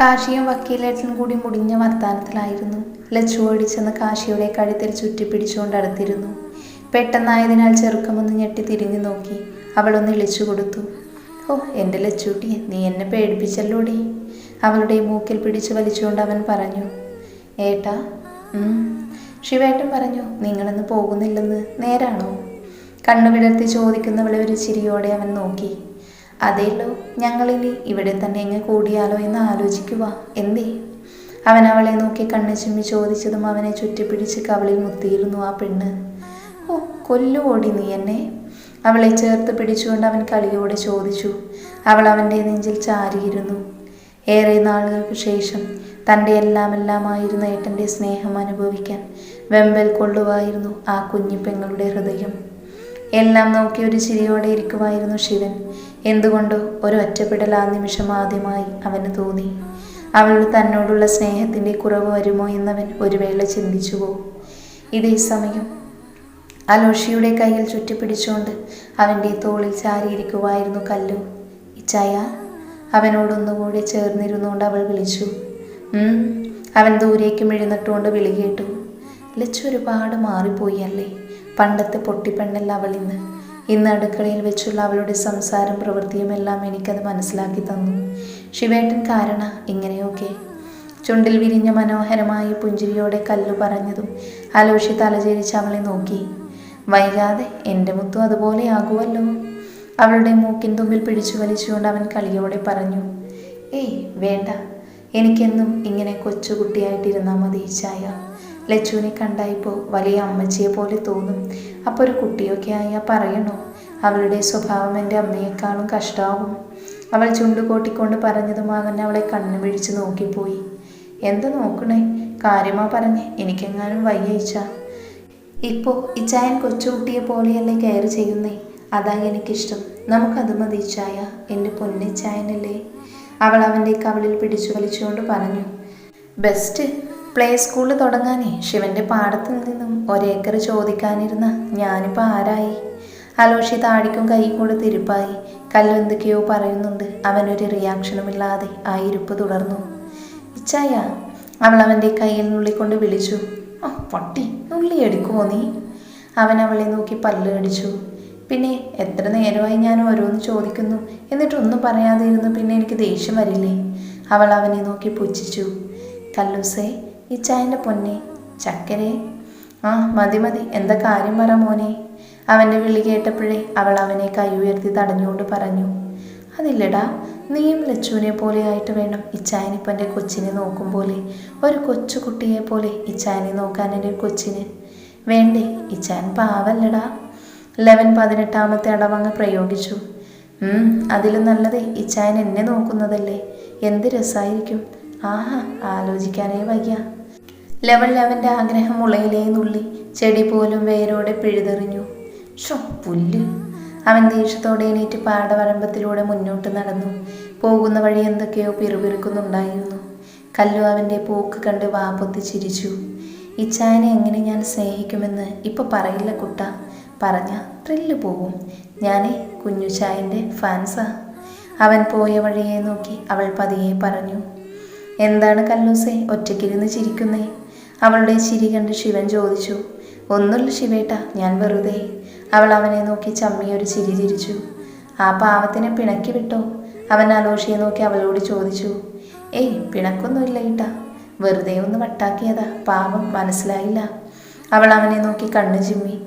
കാശിയും വക്കീലേട്ടനും കൂടി മുടിഞ്ഞ വർത്താനത്തിലായിരുന്നു. ലച്ചു ഓടിച്ചെന്ന് കാശിയുടെ കഴുത്തിൽ ചുറ്റിപ്പിടിച്ചുകൊണ്ട് അടുത്തിരുന്നു പെട്ടെന്നായതിനാൽ ചെറുക്കമൊന്ന് ഞെട്ടി തിരിഞ്ഞു നോക്കി. അവളൊന്ന് ഇളിച്ചു കൊടുത്തു. ഓ എന്റെ ലച്ചൂട്ടി നീ എന്നെ പേടിപ്പിച്ചല്ലോടി? അവളുടെ മൂക്കിൽ പിടിച്ചു വലിച്ചുകൊണ്ട് അവൻ പറഞ്ഞു. ഏട്ടാ ഉം." ശിവേട്ടൻ പറഞ്ഞു നിങ്ങളൊന്ന് പോകുന്നില്ലെന്ന് നേരാണോ? കണ്ണുവിടർത്തി ചോദിക്കുന്നവളെ ഒരു ചിരിയോടെ അവൻ നോക്കി. അതേല്ലോ ഞങ്ങളിനി ഇവിടെ തന്നെ എങ്ങ് കൂടിയാലോ എന്ന് ആലോചിക്കുക എന്തേ? അവൻ അവളെ നോക്കി കണ്ണു ചിമ്മി ചോദിച്ചതും അവനെ ചുറ്റിപ്പിടിച്ച് കവളിൽ മുത്തിയിരുന്നു ആ പെണ്ണ്. ഓ കൊല്ലുവോടി നീ എന്നെ? അവളെ ചേർത്ത് പിടിച്ചുകൊണ്ട് അവൻ കളിയോടെ ചോദിച്ചു. അവൾ അവന്റെ നെഞ്ചിൽ ചാരിയിരുന്നു. ഏറെ നാളുകൾക്ക് ശേഷം തന്റെ എല്ലാം എല്ലാമായിരുന്ന ഏട്ടന്റെ സ്നേഹം അനുഭവിക്കാൻ വെമ്പൽ കൊള്ളുവായിരുന്നു ആ കുഞ്ഞിപ്പെങ്ങളുടെ ഹൃദയം. എല്ലാം നോക്കി ഒരു ചിരിയോടെ ഇരിക്കുമായിരുന്നു ശിവൻ. എന്തുകൊണ്ടോ ഒരു ഒറ്റപ്പെടൽ ആ നിമിഷം ആദ്യമായി അവന് തോന്നി. അവൾ തന്നോടുള്ള സ്നേഹത്തിന്റെ കുറവ് വരുമോ എന്നവൻ ഒരു വേള ചിന്തിച്ചുവോ. ഇതേ സമയം അലോഷിയുടെ കയ്യിൽ ചുറ്റിപ്പിടിച്ചുകൊണ്ട് അവന്റെ തോളിൽ ചാരിയിരിക്കുവായിരുന്നു കല്ലു. ഇച്ചായ അവനോടൊന്നുകൂടെ ചേർന്നിരുന്നുകൊണ്ട് അവൾ വിളിച്ചു. അവൻ ദൂരേക്ക് മിഴുന്നിട്ടുകൊണ്ട് വിളി കേട്ടു. ലച്ചു ഒരുപാട് മാറിപ്പോയി അല്ലേ? പണ്ടത്തെ പൊട്ടിപ്പെണ്ണല്ല അവൾ ഇന്ന് അടുക്കളയിൽ വെച്ചുള്ള അവളുടെ സംസാരം പ്രവൃത്തിയും എല്ലാം എനിക്കത് മനസ്സിലാക്കി തന്നു. ശിവേട്ടൻ കാരണ ഇങ്ങനെയൊക്കെ. ചുണ്ടിൽ വിരിഞ്ഞ മനോഹരമായ പുഞ്ചിരിയോടെ കല്ലു പറഞ്ഞതും അലോഷി തലചേരിച്ച് അവളെ നോക്കി. വൈകാതെ എന്റെ മുത്തും അതുപോലെ ആകുമല്ലോ അവളുടെ മൂക്കിൻ തുമ്പിൽ പിടിച്ചു വലിച്ചുകൊണ്ട് അവൻ കളിയോടെ പറഞ്ഞു ഏയ് വേണ്ട. എനിക്കെന്നും ഇങ്ങനെ കൊച്ചുകുട്ടിയായിട്ടിരുന്നാൽ മതി ചായ. ലച്ചുവിനെ കണ്ടായപ്പോൾ വലിയ അമ്മച്ചിയെ പോലെ തോന്നും. അപ്പോൾ ഒരു കുട്ടിയൊക്കെ ആയാൽ പറയണോ അവളുടെ സ്വഭാവം എന്റെ അമ്മയെക്കാളും കഷ്ടാവും. അവൾ ചുണ്ടുകൂട്ടിക്കൊണ്ട് പറഞ്ഞതും അവൻ അവളെ കണ്ണു പിഴിച്ച് നോക്കിപ്പോയി. എന്ത് നോക്കണേ? കാര്യമാ പറഞ്ഞേ എനിക്കെങ്ങാനും വയ്യയിച്ച. ഇപ്പോൾ ഇച്ചായൻ കൊച്ചുകുട്ടിയെ പോലെയല്ലേ കെയർ ചെയ്യുന്നേ? അതാ എനിക്കിഷ്ടം. നമുക്കത് മതി ഇച്ചായ എന്റെ പൊന്നിച്ചായനല്ലേ അവൾ അവന്റെ കവളിൽ പിടിച്ചു വലിച്ചുകൊണ്ട് പറഞ്ഞു. ബെസ്റ്റ്. പ്ലേ സ്കൂളിൽ തുടങ്ങാനേ ശിവന്റെ പാടത്തിൽ നിന്നും ഒരേക്കർ ചോദിക്കാനിരുന്ന ഞാനിപ്പോൾ ആരായി? അലോഷി താടിക്കും കൈ കൂടെ തിരുപ്പായി. കല്ലെന്തൊക്കെയോ പറയുന്നുണ്ട്. അവനൊരു റിയാക്ഷനുമില്ലാതെ ആ ഇരിപ്പ് തുടർന്നു. ഇച്ചായ അവൾ അവന്റെ കയ്യിൽ നുള്ളിക്കൊണ്ട് വിളിച്ചു. ആ പട്ടി നുള്ളി എടുക്കുമോ നീ? അവൻ അവളെ നോക്കി പല്ല് കടിച്ചു പിന്നെ എത്ര നേരമായി ഞാൻ ഓരോന്ന് ചോദിക്കുന്നു. എന്നിട്ടൊന്നും പറയാതെ ഇരുന്ന് പിന്നെ എനിക്ക് ദേഷ്യം വരില്ലേ? അവൾ അവനെ നോക്കി പുച്ഛിച്ചു. കല്ലൂസേ ഈ ചായന്റെ പൊന്നെ ചക്കരെ. ആ മതി മതി. എന്താ കാര്യം പറ മോനെ. അവന്റെ വിളി കേട്ടപ്പോഴേ അവൾ അവനെ കൈ ഉയർത്തി തടഞ്ഞുകൊണ്ട് പറഞ്ഞു അതില്ലടാ നീയും ലച്ചുവിനെ പോലെ ആയിട്ട് വേണം ഇച്ചായനിപ്പം എന്റെ കൊച്ചിനെ നോക്കും പോലെ. ഒരു കൊച്ചു കുട്ടിയെ പോലെ ഇച്ചായനെ നോക്കാൻ എന്റെ കൊച്ചിന്. വേണ്ടേ ഇച്ചായൻ പാവല്ലടാ. ലെവൻ പതിനെട്ടാമത്തെ അടവങ്ങ് പ്രയോഗിച്ചു. അതിലും നല്ലതേ ഇച്ചായൻ എന്നെ നോക്കുന്നതല്ലേ. എന്ത് രസമായിരിക്കും ആഹാ ആലോചിക്കാനേ വയ്യ. ലെവൻ ലെവന്റെ ആഗ്രഹം മുളയിലേ നുള്ളി ചെടി പോലും വേരോടെ പിഴുതെറിഞ്ഞു. ഷോ പുല്ല്. അവൻ ദേഷ്യത്തോടെ എണീറ്റ് പാടവരമ്പത്തിലൂടെ മുന്നോട്ട് നടന്നു. പോകുന്ന വഴി എന്തൊക്കെയോ പിറുപിറുക്കുന്നുണ്ടായിരുന്നു. കല്ലു അവന്റെ പോക്ക് കണ്ട് വാപ്പൊത്തി ചിരിച്ചു. ഇച്ചായനെ എങ്ങനെ ഞാൻ സ്നേഹിക്കുമെന്ന് ഇപ്പൊ പറയില്ല കുട്ട. പറഞ്ഞ ത്രില്ല് പോകും. ഞാനേ കുഞ്ഞു ചായന്റെ ഫാൻസാ. അവൻ പോയ വഴിയെ നോക്കി അവൾ പതിയെ പറഞ്ഞു എന്താണ് കല്ലൂസേ ഒറ്റയ്ക്കിരുന്ന് ചിരിക്കുന്നേ? അവളുടെ ചിരി കണ്ട് ശിവൻ ചോദിച്ചു ഒന്നുമില്ല ശിവേട്ട ഞാൻ വെറുതെ. അവൾ അവനെ നോക്കി ചമ്മിയൊരു ചിരി ചിരിച്ചു. ആ പാവത്തിനെ പിണക്കി വിട്ടോ? അവൻ അലോഷിയെ നോക്കി അവളോട് ചോദിച്ചു. ഏയ് പിണക്കൊന്നുമില്ല ഇട്ട വെറുതെ ഒന്ന് വട്ടാക്കിയതാ. പാവം മനസ്സിലായില്ല. അവൾ അവനെ നോക്കി കണ്ണു ചിമ്മി.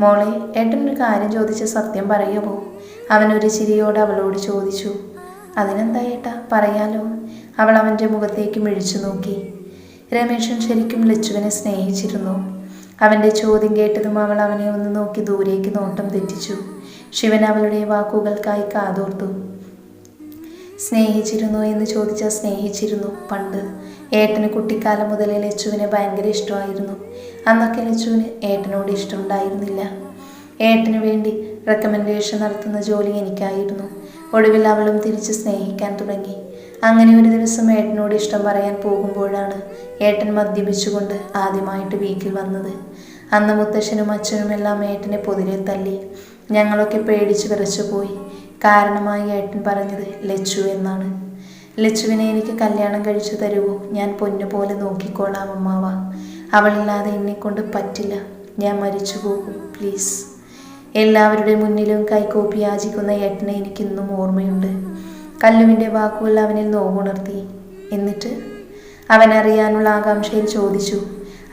മോളെ ഏട്ടനൊരു കാര്യം ചോദിച്ച സത്യം പറയുമോ അവനൊരു ചിരിയോട് അവളോട് ചോദിച്ചു. അതിനെന്താ ഏട്ടാ? പറയാലോ. അവൾ അവന്റെ മുഖത്തേക്ക് മിഴിച്ചു നോക്കി. രമേശൻ ശരിക്കും ലച്ചുവിനെ സ്നേഹിച്ചിരുന്നു. അവന്റെ ചോദ്യം കേട്ടതും അവൾ അവനെ ഒന്ന് നോക്കി ദൂരേക്ക് നോട്ടം തെറ്റിച്ചു. ശിവൻ അവളുടെ വാക്കുകൾക്കായി കാതോർത്തു. സ്നേഹിച്ചിരുന്നു എന്ന് ചോദിച്ചാൽ സ്നേഹിച്ചിരുന്നു പണ്ട്. ഏട്ടന് കുട്ടിക്കാലം മുതലേ ലച്ചുവിനെ ഭയങ്കര ഇഷ്ടമായിരുന്നു. അന്നൊക്കെ ലച്ചുവിന് ഏട്ടനോട് ഇഷ്ടമുണ്ടായിരുന്നില്ല. ഏട്ടന് വേണ്ടി റെക്കമെൻഡേഷൻ നടത്തുന്ന ജോലി എനിക്കായിരുന്നു. ഒടുവിൽ അവളും തിരിച്ച് സ്നേഹിക്കാൻ തുടങ്ങി. അങ്ങനെ ഒരു ദിവസം ഏട്ടനോട് ഇഷ്ടം പറയാൻ പോകുമ്പോഴാണ് ഏട്ടൻ മദ്യപിച്ചുകൊണ്ട് ആദ്യമായിട്ട് വീട്ടിൽ വന്നത്. അന്ന് മുത്തശ്ശനും അച്ഛനും എല്ലാം ഏട്ടനെ പൊതിരെ തല്ലി ഞങ്ങളൊക്കെ പേടിച്ച് വിറച്ചു പോയി. കാരണമായി ഏട്ടൻ പറഞ്ഞത് ലച്ചു എന്നാണ്. ലച്ചുവിനെ എനിക്ക് കല്യാണം കഴിച്ചു തരുമോ ഞാൻ പൊന്നു പോലെ നോക്കിക്കോളാം അമ്മാവ. അവളില്ലാതെ എന്നെ കൊണ്ട് പറ്റില്ല. ഞാൻ മരിച്ചു പോകും പ്ലീസ്. എല്ലാവരുടെ മുന്നിലും കൈകോപ്പി യാചിക്കുന്ന ഏട്ടനെ എനിക്കിന്നും ഓർമ്മയുണ്ട്. കല്ലുവിന്റെ വാക്കുകൾ അവനിൽ നോവുണർത്തി. എന്നിട്ട് അവൻ അറിയാനുള്ള ആകാംക്ഷയിൽ ചോദിച്ചു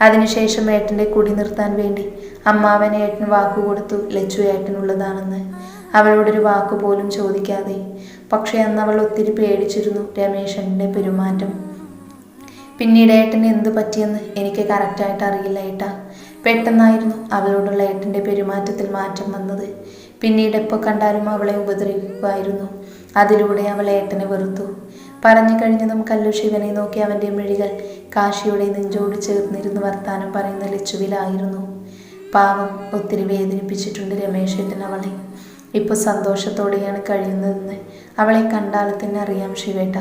അതിനുശേഷം ഏട്ടന്റെ കുടി നിർത്താൻ വേണ്ടി അമ്മാവൻ ഏട്ടൻ വാക്കു കൊടുത്തു ലച്ചു ഏട്ടനുള്ളതാണെന്ന്. അവളോടൊരു വാക്കുപോലും ചോദിക്കാതെ. പക്ഷേ അന്ന് അവൾ ഒത്തിരി പേടിച്ചിരുന്നു രമേശന്റെ പെരുമാറ്റം. പിന്നീട് ഏട്ടന് എന്ത് പറ്റിയെന്ന് എനിക്ക് കറക്റ്റായിട്ട് അറിയില്ല ഏട്ടാ. പെട്ടെന്നായിരുന്നു അവളോടുള്ള ഏട്ടന്റെ പെരുമാറ്റത്തിൽ മാറ്റം വന്നത്. പിന്നീട് എപ്പോൾ കണ്ടാലും അവളെ ഉപദ്രവിക്കുമായിരുന്നു അതിലൂടെ അവൾ ഏട്ടനെ വെറുത്തു. പറഞ്ഞു കഴിഞ്ഞതും കല്ലു ശിവനെ നോക്കി അവന്റെ മിഴികൾ കാശിയുടെ നെഞ്ചോട് ചേർന്നിരുന്ന് വർത്താനം പറയുന്ന ലച്ചുവിലായിരുന്നു. പാവം ഒത്തിരി വേദനിപ്പിച്ചിട്ടുണ്ട് രമേശേട്ടൻ അവളെ. ഇപ്പോൾ സന്തോഷത്തോടെയാണ് കഴിയുന്നതെന്ന് അവളെ കണ്ടാൽ തന്നെ അറിയാം ശിവേട്ട.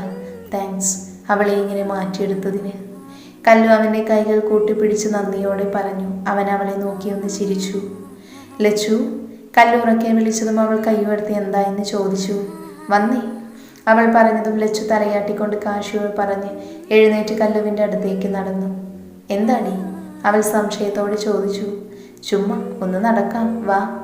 താങ്ക്സ് അവളെ ഇങ്ങനെ മാറ്റിയെടുത്തതിന്. കല്ലു അവന്റെ കൈകൾ കൂട്ടിപ്പിടിച്ച് നന്ദിയോടെ പറഞ്ഞു. അവൻ അവളെ നോക്കിയൊന്ന് ചിരിച്ചു. ലച്ചു കല്ലുറക്കെ വിളിച്ചതും അവൾ കൈയുയർത്തി എന്താ എന്ന് ചോദിച്ചു. വന്നേ. അവൾ പറഞ്ഞതും ലച്ചു തലയാട്ടിക്കൊണ്ട് കാശിയോട് പറഞ്ഞ് എഴുന്നേറ്റ് കല്ലുവിന്റെ അടുത്തേക്ക് നടന്നു. എന്താടി അവൾ സംശയത്തോടെ ചോദിച്ചു. ചുമ്മാ ഒന്ന് നടക്കാം വാ.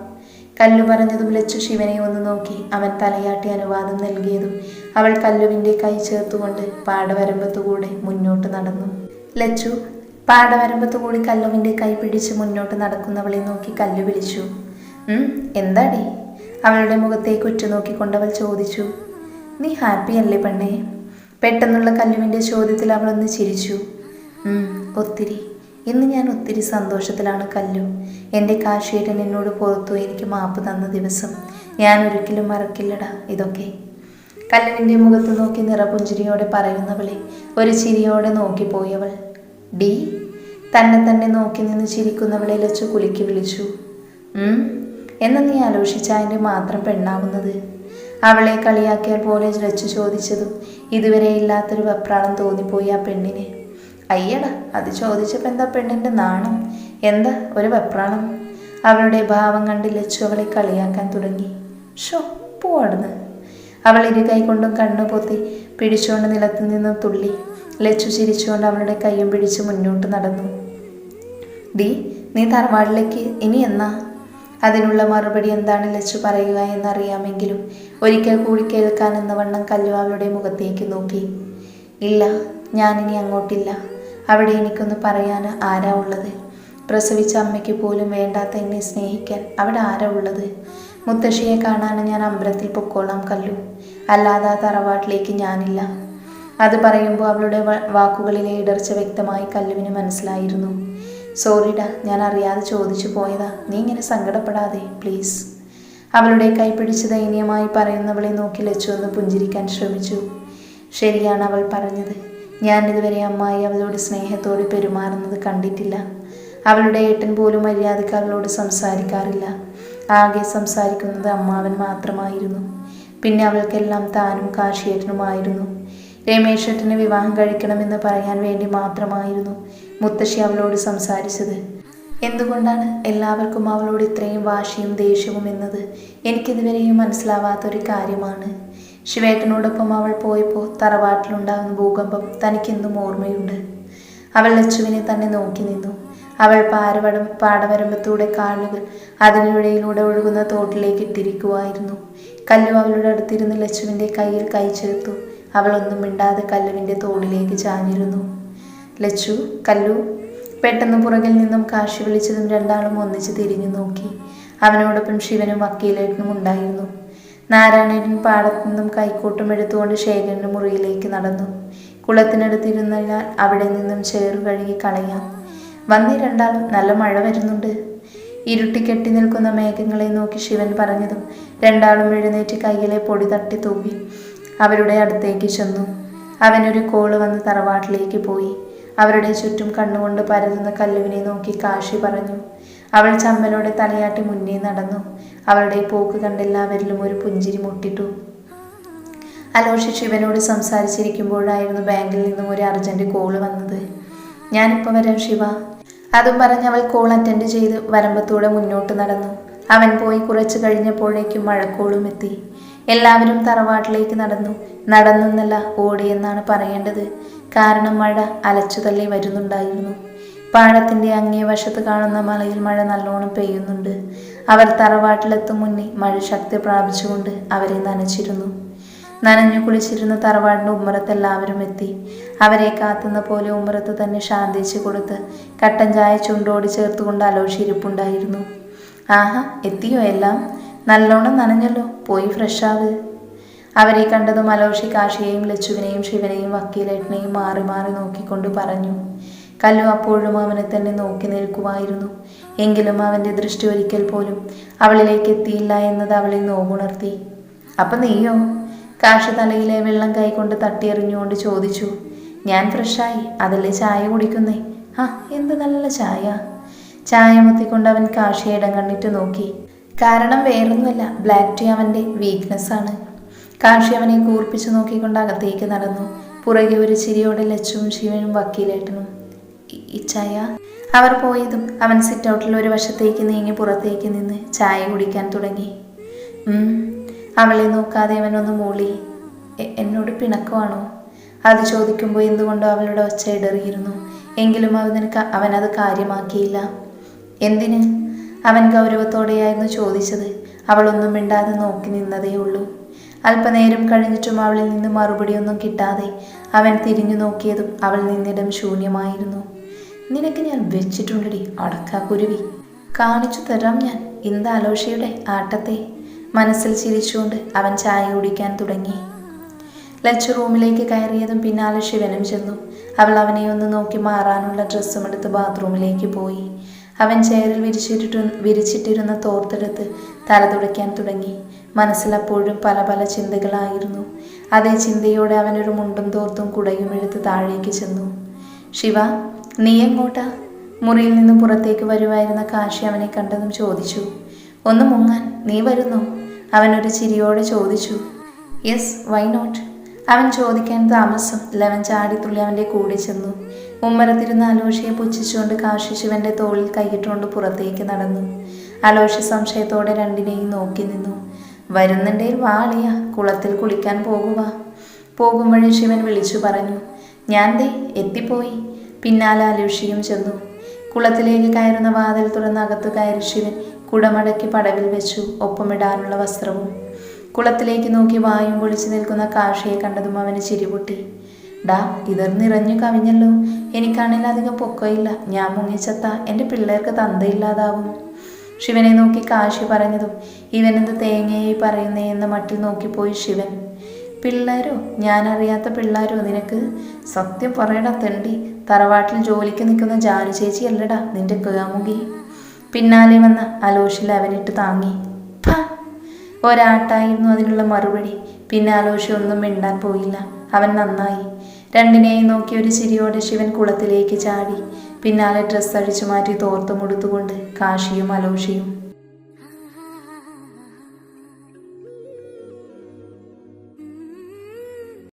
കല്ലു പറഞ്ഞതും ലച്ചു ശിവനെ ഒന്ന് നോക്കി അവൻ തലയാട്ടി അനുവാദം നൽകിയതും അവൾ കല്ലുവിന്റെ കൈ ചേർത്തുകൊണ്ട് പാടവരമ്പത്തുകൂടെ മുന്നോട്ട് നടന്നു. ലച്ചു പാടവരമ്പത്തുകൂടി കല്ലുവിന്റെ കൈ പിടിച്ച് മുന്നോട്ട് നടക്കുന്നവളെ നോക്കി കല്ലു വിളിച്ചു. "ഉം, എന്താടി? അവളുടെ മുഖത്തേക്ക് ഉറ്റുനോക്കിക്കൊണ്ടവൾ ചോദിച്ചു നീ ഹാപ്പി അല്ലേ പെണ്ണേ? പെട്ടെന്നുള്ള കല്ലുവിന്റെ ചോദ്യത്തിൽ അവളൊന്ന് ചിരിച്ചു. "ഉം, ഒത്തിരി. ഇന്ന് ഞാൻ ഒത്തിരി സന്തോഷത്തിലാണ് കല്ലു. എന്റെ കാശിയേട്ടൻ എന്നോട് പുറത്തു എനിക്ക് മാപ്പ് തന്ന ദിവസം ഞാൻ ഒരിക്കലും മറക്കില്ലടാ ഇതൊക്കെ. കല്ലുവിന്റെ മുഖത്ത് നോക്കി നിറപുഞ്ചിരിയോടെ പറയുന്നവളെ ഒരു ചിരിയോടെ നോക്കിപ്പോയവൾ ഡി? തന്നെ തന്നെ നോക്കി നിന്ന് ചിരിക്കുന്നവളെ ലച്ചു കുലുക്കി വിളിച്ചു. എന്ന് നീ ആലോചിച്ച അതിന്റെ മാത്രം പെണ്ണാകുന്നത്? അവളെ കളിയാക്കിയാൽ പോലെ ലച്ചു ചോദിച്ചതും ഇതുവരെ ഇല്ലാത്തൊരു വെപ്രാളം തോന്നിപ്പോയി ആ പെണ്ണിന്. അയ്യടാ അത് ചോദിച്ചപ്പോൾ എന്താ പെണ്ണിന്റെ നാണം? എന്താ ഒരു വെപ്രാളം? അവളുടെ ഭാവം കണ്ട് ലച്ചു അവളെ കളിയാക്കാൻ തുടങ്ങി. ഷോ പോടുന്ന് അവൾ ഇരു കൈ കൊണ്ടും കണ്ണു പൊത്തി പിടിച്ചുകൊണ്ട് നിലത്ത് നിന്ന് തുള്ളി. ലച്ചു ചിരിച്ചുകൊണ്ട് അവളുടെ കൈയും പിടിച്ച് മുന്നോട്ട് നടന്നു. ഡി നീ തറവാടിലേക്ക് ഇനി എന്നാ? അതിനുള്ള മറുപടി എന്താണ് ലച്ചു പറയുക എന്നറിയാമെങ്കിലും ഒരിക്കൽ കൂടി കേൾക്കാൻ എന്ന വണ്ണം കല്ലുവാവിയുടെ മുഖത്തേക്ക് നോക്കി. ഇല്ല ഞാനിനി അങ്ങോട്ടില്ല. അവിടെ എനിക്കൊന്ന് പറയാൻ ആരാ ഉള്ളത്? പ്രസവിച്ച അമ്മയ്ക്ക് പോലും വേണ്ടാത്ത എന്നെ സ്നേഹിക്കാൻ അവിടെ ആരാ ഉള്ളത്? മുത്തശ്ശിയെ കാണാൻ ഞാൻ അമ്പലത്തിൽ പൊക്കോളാം കല്ലു. അല്ലാതെ ആ തറവാട്ടിലേക്ക് ഞാനില്ല. അത് പറയുമ്പോൾ അവളുടെ വാക്കുകളിലെ ഇടർച്ച വ്യക്തമായി കല്ലുവിന് മനസ്സിലായിരുന്നു. സോറിഡാ ഞാൻ അറിയാതെ ചോദിച്ചു പോയതാ. നീ ഇങ്ങനെ സങ്കടപ്പെടാതെ പ്ലീസ്. അവളുടെ കൈ പിടിച്ച് ദയനീയമായി പറയുന്നവളെ നോക്കി ലച്ചു ഒന്ന് പുഞ്ചിരിക്കാൻ ശ്രമിച്ചു. ശരിയാണ് അവൾ പറഞ്ഞത്. ഞാൻ ഇതുവരെ അമ്മായി അവളോട് സ്നേഹത്തോടെ പെരുമാറുന്നത് കണ്ടിട്ടില്ല. അവളുടെ ഏട്ടൻ പോലും മര്യാദയ്ക്ക് അവളോട് സംസാരിക്കാറില്ല. ആകെ സംസാരിക്കുന്നത് അമ്മാവൻ മാത്രമായിരുന്നു. പിന്നെ അവൾക്കെല്ലാം താനും കാശിയേട്ടനുമായിരുന്നു. രമേശേട്ടന് വിവാഹം കഴിക്കണമെന്ന് പറയാൻ വേണ്ടി മാത്രമായിരുന്നു. മുത്തശ്ശി അവളോട് സംസാരിച്ചത്. എന്തുകൊണ്ടാണ് എല്ലാവർക്കും അവളോട് ഇത്രയും വാശിയും ദേഷ്യവും എന്നത്? എനിക്കിതുവരെയും മനസ്സിലാവാത്തൊരു കാര്യമാണ്. ശിവേട്ടനോടൊപ്പം അവൾ പോയപ്പോൾ തറവാട്ടിലുണ്ടാകുന്ന ഭൂകമ്പം തനിക്കെന്നും ഓർമ്മയുണ്ട്. അവൾ ലച്ചുവിനെ തന്നെ നോക്കി നിന്നു. അവൾ പാരവടം പാടവരമ്പത്തൂടെ കാലുകൾ അതിനിടയിലൂടെ ഒഴുകുന്ന തോട്ടിലേക്ക് ഇട്ടിരിക്കുമായിരുന്നു കല്ലു അവളുടെ അടുത്തിരുന്ന് ലച്ചുവിന്റെ കയ്യിൽ കൈ ചേർത്തു. അവളൊന്നും മിണ്ടാതെ കല്ലുവിന്റെ തോളിലേക്ക് ചാഞ്ഞിരുന്നു. ലച്ചു കല്ലു പെട്ടെന്ന് പുറകിൽ നിന്നും കാശി വിളിച്ചതും രണ്ടാളും ഒന്നിച്ച് തിരിഞ്ഞു നോക്കി. അവനോടൊപ്പം ശിവനും വക്കീലേട്ടനും ഉണ്ടായിരുന്നു. നാരായണൻ പാടത്തു നിന്നും കൈക്കോട്ടും എടുത്തുകൊണ്ട് ശേഖരന്റെ മുറിയിലേക്ക് നടന്നു. കുളത്തിനടുത്തിരുന്നതിനാൽ അവിടെ നിന്നും ചേറു കഴുകി കളയാം. വന്നി രണ്ടാളും നല്ല മഴ വരുന്നുണ്ട്. ഇരുട്ടി കെട്ടി നിൽക്കുന്ന മേഘങ്ങളെ നോക്കി ശിവൻ പറഞ്ഞതും രണ്ടാളും എഴുന്നേറ്റ് കയ്യിലെ പൊടി തട്ടി തൂങ്ങി അവരുടെ അടുത്തേക്ക് ചെന്നു. അവനൊരു കോൾ വന്ന് തറവാട്ടിലേക്ക് പോയി. അവരുടെ ചുറ്റും കണ്ണുകൊണ്ട് പരതുന്ന കല്ലുവിനെ നോക്കി കാശി പറഞ്ഞു. അവൾ ചമ്മലോടെ തലയാട്ടി മുന്നേ നടന്നു. അവളുടെ പോക്ക് കണ്ടെല്ലാവരിലും ഒരു പുഞ്ചിരി മുട്ടിട്ടു. അലോഷ ശിവനോട് സംസാരിച്ചിരിക്കുമ്പോഴായിരുന്നു ബാങ്കിൽ നിന്നും ഒരു അർജന്റ് കോൾ വന്നത്. ഞാനിപ്പോൾ വരാം ശിവ. അതും പറഞ്ഞ് അവൾ കോൾ അറ്റൻഡ് ചെയ്ത് വരമ്പത്തൂടെ മുന്നോട്ട് നടന്നു. അവൻ പോയി കുറച്ച് കഴിഞ്ഞപ്പോഴേക്കും മഴക്കോളും എത്തി. എല്ലാവരും തറവാട്ടിലേക്ക് നടന്നു. നടന്നെന്നല്ല ഓടിയെന്നാണ് പറയേണ്ടത്. കാരണം മഴ അലച്ചുതള്ളി വരുന്നുണ്ടായിരുന്നു. പാടത്തിന്റെ അങ്ങേ വശത്ത് കാണുന്ന മലയിൽ മഴ നല്ലോണം പെയ്യുന്നുണ്ട്. അവർ തറവാട്ടിലെത്തും മുന്നേ മഴ ശക്തി പ്രാപിച്ചുകൊണ്ട് അവരെ നനച്ചിരുന്നു. നനഞ്ഞു കുളിച്ചിരുന്ന തറവാടിന്റെ ഉമ്മറത്ത് എല്ലാവരും എത്തി. അവരെ കാത്തുന്ന പോലെ ഉമ്മറത്ത് തന്നെ ശാന്തിച്ചു കൊടുത്ത് കട്ടൻ ചായ ചുണ്ടോട് ചേർത്തുകൊണ്ട് അലോഷിരിപ്പുണ്ടായിരുന്നു. ആഹാ എത്തിയോ എല്ലാം? നല്ലോണം നനഞ്ഞല്ലോ. പോയി ഫ്രഷാവ്. അവരെ കണ്ടതും അലോഷി കാശിയെയും ലച്ചുവിനെയും ശിവനെയും വക്കീലേട്ടനെയും മാറി മാറി നോക്കിക്കൊണ്ട് പറഞ്ഞു. കല്ലു അപ്പോഴും അവനെ തന്നെ നോക്കി നിൽക്കുമായിരുന്നു. എങ്കിലും അവന്റെ ദൃഷ്ടി ഒരിക്കൽ പോലും അവളിലേക്ക് എത്തിയില്ല എന്നത് അവളെ നോവുണർത്തി. അപ്പം നീയോ? കാശി തലയിലെ വെള്ളം കൈകൊണ്ട് തട്ടിയെറിഞ്ഞുകൊണ്ട് ചോദിച്ചു. ഞാൻ ഫ്രഷായി. അതല്ലേ ചായ കുടിക്കുന്നേ? ആ എന്ത് നല്ല ചായ. ചായ മുത്തിക്കൊണ്ട് അവൻ കാശിയെ ഇടം കണ്ടിട്ട് നോക്കി. കാരണം വേറൊന്നുമല്ല. ബ്ലാക്ക് ടീ അവന്റെ വീക്ക്നെസ് ആണ്. കാശി അവനെ കൂർപ്പിച്ചു നോക്കിക്കൊണ്ട് അകത്തേക്ക് നടന്നു. പുറകെ ഒരു ചിരിയോടെ ലച്ചുവും ശിവനും വക്കീലേട്ടനും. ഇച്ചായ. അവർ പോയതും അവൻ സിറ്റ് ഔട്ടിൽ ഒരു വശത്തേക്ക് നീങ്ങി പുറത്തേക്ക് നിന്ന് ചായ കുടിക്കാൻ തുടങ്ങി. അവളെ നോക്കാതെ അവനൊന്ന് മൂളി. എന്നോട് പിണക്കമാണോ? അത് ചോദിക്കുമ്പോൾ എന്തുകൊണ്ടോ അവളുടെ ഒച്ച ഇടറിയിരുന്നു. എങ്കിലും അവന് അവനത് കാര്യമാക്കിയില്ല. എന്തിന്? അവൻ ഗൗരവത്തോടെയായിരുന്നു ചോദിച്ചത്. അവളൊന്നും മിണ്ടാതെ നോക്കി നിന്നതേ ഉള്ളൂ അല്പനേരം കഴിഞ്ഞിട്ടും അവളിൽ നിന്ന് മറുപടിയൊന്നും കിട്ടാതെ അവൻ തിരിഞ്ഞു നോക്കിയതും അവൾ നിന്നിടം ശൂന്യമായിരുന്നു. നിനക്ക് ഞാൻ വെച്ചിട്ടുണ്ടടി അടക്കാക്കുരുവി കാണിച്ചു തരാം ഞാൻ ഇന്ത അലോഷയുടെ ആട്ടത്തെ. മനസ്സിൽ ചിരിച്ചുകൊണ്ട് അവൻ ചായ കുടിക്കാൻ തുടങ്ങി. ലച്ച് റൂമിലേക്ക് കയറിയതും പിന്നാലെ ശിവനും ചെന്നു. അവൾ അവനെ ഒന്ന് നോക്കി മാറാനുള്ള ഡ്രസ്സും എടുത്ത് ബാത്റൂമിലേക്ക് പോയി. അവൻ ചെയറിൽ വിരിച്ചിട്ടിട്ടു വിരിച്ചിട്ടിരുന്ന തോർത്തെടുത്ത് തല തുടയ്ക്കാൻ തുടങ്ങി. മനസ്സിലപ്പോഴും പല പല ചിന്തകളായിരുന്നു. അതേ ചിന്തയോടെ അവനൊരു മുണ്ടും തോർത്തും കുടയും താഴേക്ക് ചെന്നു. ശിവ നീ എങ്ങോട്ടാ? മുറിയിൽ നിന്ന് പുറത്തേക്ക് വരുമായിരുന്ന കാശി അവനെ കണ്ടതും ചോദിച്ചു. ഒന്ന് മുങ്ങാൻ നീ വരുന്നോ അവനൊരു ചിരിയോടെ ചോദിച്ചു. യെസ് വൈ നോട്ട് അവൻ ചോദിക്കാൻ താമസം ലവൻ ചാടിത്തുള്ളി അവന്റെ കൂടെ ചെന്നു. ഉമ്മരത്തിരുന്ന അലോഷയെ പുച്ഛിച്ചുകൊണ്ട് കാശി ശിവന്റെ തോളിൽ കൈയിട്ടുകൊണ്ട് പുറത്തേക്ക് നടന്നു. അലോഷ സംശയത്തോടെ രണ്ടിനെയും നോക്കി നിന്നു. വരുന്നുണ്ടേ വാളിയ. കുളത്തിൽ കുളിക്കാൻ പോകുക പോകും വഴി ശിവൻ വിളിച്ചു പറഞ്ഞു ഞാൻ ദേ എത്തിപ്പോയി. പിന്നാലെ അലുഷിയും ചെന്നു. കുളത്തിലേക്ക് കയറുന്ന വാതിൽ തുറന്ന് അകത്ത് കയറി ശിവൻ കുടമടക്കി പടവിൽ വെച്ചു ഒപ്പമിടാനുള്ള വസ്ത്രവും. കുളത്തിലേക്ക് നോക്കി വായും പൊളിച്ചു നിൽക്കുന്ന കാഷയെ കണ്ടതും അവന് ചിരിപൊട്ടി. ഡാ ഇതർ നിറഞ്ഞു കവിഞ്ഞല്ലോ. എനിക്കാണെങ്കിൽ അധികം പൊക്കമില്ല. ഞാൻ മുങ്ങിച്ചത്ത. എന്റെ പിള്ളേർക്ക് തന്തയില്ലാതാവും. ശിവനെ നോക്കി കാശി പറഞ്ഞതും ഇവനെന്ത് തേങ്ങയായി പറയുന്നേ? എന്ന മട്ടിൽ നോക്കിപ്പോയി ശിവൻ. പിള്ളേരോ? ഞാനറിയാത്ത പിള്ളേരോ നിനക്ക്? സത്യം പറയടാ തെണ്ടി. തറവാട്ടിൽ ജോലിക്ക് നിൽക്കുന്ന ജാനു ചേച്ചി അല്ലടാ നിന്റെ കാമുകി. പിന്നാലെ വന്ന അലോഷിൽ അവനിട്ട് താങ്ങി. ഒരാട്ടായിരുന്നു അതിനുള്ള മറുപടി. പിന്നെ അലോഷി ഒന്നും മിണ്ടാൻ പോയില്ല. അവൻ നന്നായി. രണ്ടിനെയും നോക്കി ഒരു ചിരിയോടെ ശിവൻ കുളത്തിലേക്ക് ചാടി. പിന്നാലെ ഡ്രസ്സ് അഴിച്ചു മാറ്റി തോർത്തും ഉടുത്തുകൊണ്ട് കാശിയും അലോഷിയും